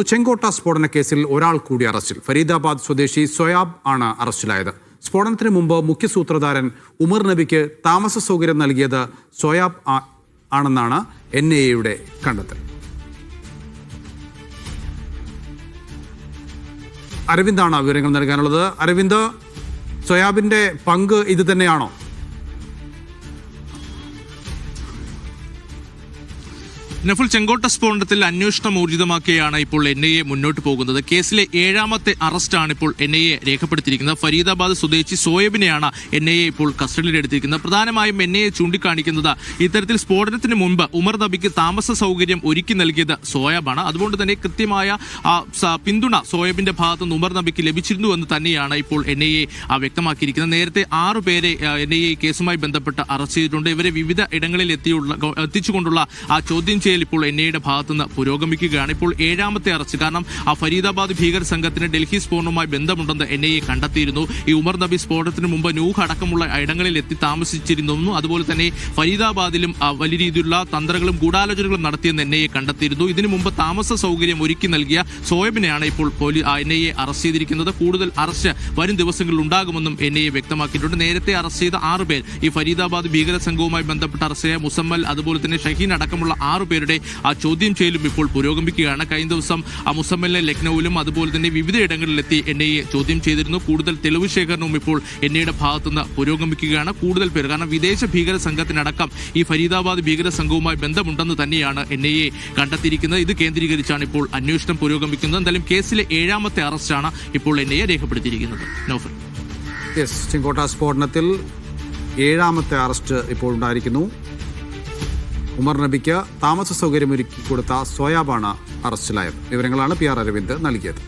ചെങ്കോട്ട സ്ഫോടന കേസിൽ ഒരാൾ കൂടി അറസ്റ്റിൽ. ഫരീദാബാദ് സ്വദേശി സൊയാബ് ആണ് അറസ്റ്റിലായത്. സ്ഫോടനത്തിന് മുമ്പ് മുഖ്യ സൂത്രധാരൻ ഉമർ നബിക്ക് താമസ സൗകര്യം നൽകിയത് സൊയാബ് ആണെന്നാണ് എൻ ഐ എയുടെ കണ്ടെത്തൽ. അരവിന്ദാണ് വിവരങ്ങൾ നൽകാനുള്ളത്. അരവിന്ദ് സൊയാബിന്റെ പങ്ക് ഇത് തന്നെയാണോ? നഫുൽ ചെങ്കോട്ട സ്ഫോടനത്തിൽ അന്വേഷണം ഊർജിതമാക്കിയാണ് ഇപ്പോൾ എൻ ഐ എ മുന്നോട്ട് പോകുന്നത്. കേസിലെ ഏഴാമത്തെ അറസ്റ്റാണ് ഇപ്പോൾ എൻ ഐ എ രേഖപ്പെടുത്തിയിരിക്കുന്നത്. ഫരീദാബാദ് സ്വദേശി സോയബിനെയാണ് എൻ ഐ എ ഇപ്പോൾ കസ്റ്റഡിയിലെടുത്തിരിക്കുന്നത്. പ്രധാനമായും എൻ ഐ എ ചൂണ്ടിക്കാണിക്കുന്നത് ഇത്തരത്തിൽ സ്ഫോടനത്തിന് മുൻപ് ഉമർ നബിക്ക് താമസ സൗകര്യം ഒരുക്കി നൽകിയത് സോയബാണ്. അതുകൊണ്ട് തന്നെ കൃത്യമായ പിന്തുണ സോയബിന്റെ ഭാഗത്ത് നിന്ന് ഉമർ നബിക്ക് ലഭിച്ചിരുന്നു എന്ന് തന്നെയാണ് ഇപ്പോൾ എൻ ഐ എ വ്യക്തമാക്കിയിരിക്കുന്നത്. നേരത്തെ ആറു പേരെ എൻ ഐ എ കേസുമായി ബന്ധപ്പെട്ട് അറസ്റ്റ് ചെയ്തിട്ടുണ്ട്. ഇവരെ വിവിധ ഇടങ്ങളിൽ എത്തിയുള്ള എത്തിച്ചുകൊണ്ടുള്ള ആ ചോദ്യം ഇപ്പോൾ എൻ ഐയുടെ ഭാഗത്തുനിന്ന് പുരോഗമിക്കുകയാണ്. ഇപ്പോൾ ഏഴാമത്തെ അറസ്റ്റ്. കാരണം ആ ഫരീദാബാദ് ഭീകര സംഘത്തിന് ഡൽഹി സ്ഫോടനവുമായി ബന്ധമുണ്ടെന്ന് എൻ ഐ എ കണ്ടെത്തിയിരുന്നു. ഈ ഉമർ നബി സ്ഫോടനത്തിന് മുമ്പ് നൂഹ് അടക്കമുള്ള ഇടങ്ങളിൽ എത്തി താമസിച്ചിരുന്നു. അതുപോലെ തന്നെ ഫരീദാബാദിലും വലിയ രീതിയിലുള്ള തന്ത്രങ്ങളും ഗൂഢാലോചനകളും നടത്തിയെന്ന് എൻ ഐ എ കണ്ടെത്തിയിരുന്നു. ഇതിനു മുമ്പ് താമസ സൗകര്യം ഒരുക്കി നൽകിയ സോയബിനെയാണ് ഇപ്പോൾ police N I A arrest ചെയ്തിരിക്കുന്നത്. കൂടുതൽ അറസ്റ്റ് വരും ദിവസങ്ങളിൽ ഉണ്ടാകുമെന്നും എൻ ഐ എ വ്യക്തമാക്കിയിട്ടുണ്ട്. നേരത്തെ അറസ്റ്റ് ചെയ്ത ആറുപേർ ഈ ഫരീദാബാദ് ഭീകര സംഘവുമായി ബന്ധപ്പെട്ട് അറസ്റ്റ് ചെയ്ത മുസമ്മൽ അതുപോലെ തന്നെ ഷഹീൻ അടക്കമുള്ള ആറ് പേരുടെ ആ ചോദ്യം ചെയ്യലും ഇപ്പോൾ പുരോഗമിക്കുകയാണ്. കഴിഞ്ഞ ദിവസം ആ മുസമ്മലിനെ ലക്നൌവിലും അതുപോലെ തന്നെ വിവിധ ഇടങ്ങളിലെത്തി എൻ ഐ എ ചോദ്യം ചെയ്തിരുന്നു. കൂടുതൽ തെളിവ് ശേഖരണവും ഇപ്പോൾ എൻ ഐയുടെ ഭാഗത്തുനിന്ന് പുരോഗമിക്കുകയാണ് കൂടുതൽ പേർ കാരണം വിദേശ ഭീകര സംഘത്തിനടക്കം ഈ ഫരീദാബാദ് ഭീകര സംഘവുമായി ബന്ധമുണ്ടെന്ന് തന്നെയാണ് എൻ ഐ എ കണ്ടെത്തിയിരിക്കുന്നത്. ഇത് കേന്ദ്രീകരിച്ചാണ് ഇപ്പോൾ അന്വേഷണം പുരോഗമിക്കുന്നത്. എന്തായാലും കേസിലെ ഏഴാമത്തെ അറസ്റ്റാണ് ഇപ്പോൾ എൻ ഐ എ രേഖപ്പെടുത്തിയിരിക്കുന്നത്. നോഫൽ. ചെങ്കോട്ട സ്ഫോടനത്തിൽ ഏഴാമത്തെ അറസ്റ്റ് ഇപ്പോൾ ഉണ്ടായിരിക്കുന്നു. ഉമർ നബിക്ക് താമസ സൗകര്യമൊരുക്കി കൊടുത്ത സോയാബാണ് അറസ്റ്റിലായത്. വിവരങ്ങളാണ് പി ആർ അരവിന്ദ് നൽകിയത്.